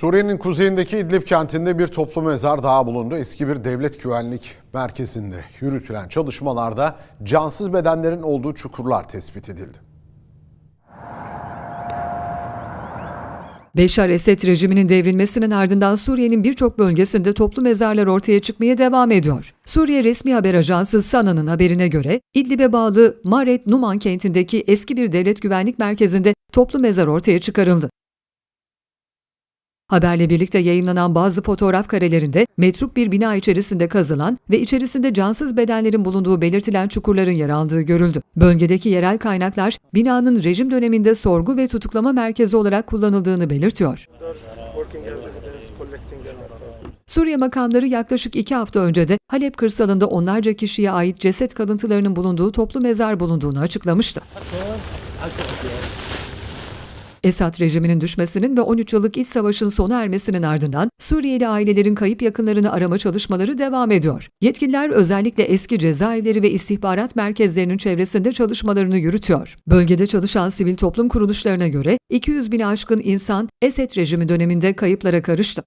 Suriye'nin kuzeyindeki İdlib kentinde bir toplu mezar daha bulundu. Eski bir devlet güvenlik merkezinde yürütülen çalışmalarda cansız bedenlerin olduğu çukurlar tespit edildi. Beşar Esed rejiminin devrilmesinin ardından Suriye'nin birçok bölgesinde toplu mezarlar ortaya çıkmaya devam ediyor. Suriye resmi haber ajansı SANA'nın haberine göre İdlib'e bağlı Maret Numan kentindeki eski bir devlet güvenlik merkezinde toplu mezar ortaya çıkarıldı. Haberle birlikte yayınlanan bazı fotoğraf karelerinde metruk bir bina içerisinde kazılan ve içerisinde cansız bedenlerin bulunduğu belirtilen çukurların yer aldığı görüldü. Bölgedeki yerel kaynaklar binanın rejim döneminde sorgu ve tutuklama merkezi olarak kullanıldığını belirtiyor. Suriye makamları yaklaşık iki hafta önce de Halep kırsalında onlarca kişiye ait ceset kalıntılarının bulunduğu toplu mezar bulunduğunu açıklamıştı. Esad rejiminin düşmesinin ve 13 yıllık iç savaşın sona ermesinin ardından Suriyeli ailelerin kayıp yakınlarını arama çalışmaları devam ediyor. Yetkililer özellikle eski cezaevleri ve istihbarat merkezlerinin çevresinde çalışmalarını yürütüyor. Bölgede çalışan sivil toplum kuruluşlarına göre 200 bin aşkın insan Esed rejimi döneminde kayıplara karıştı.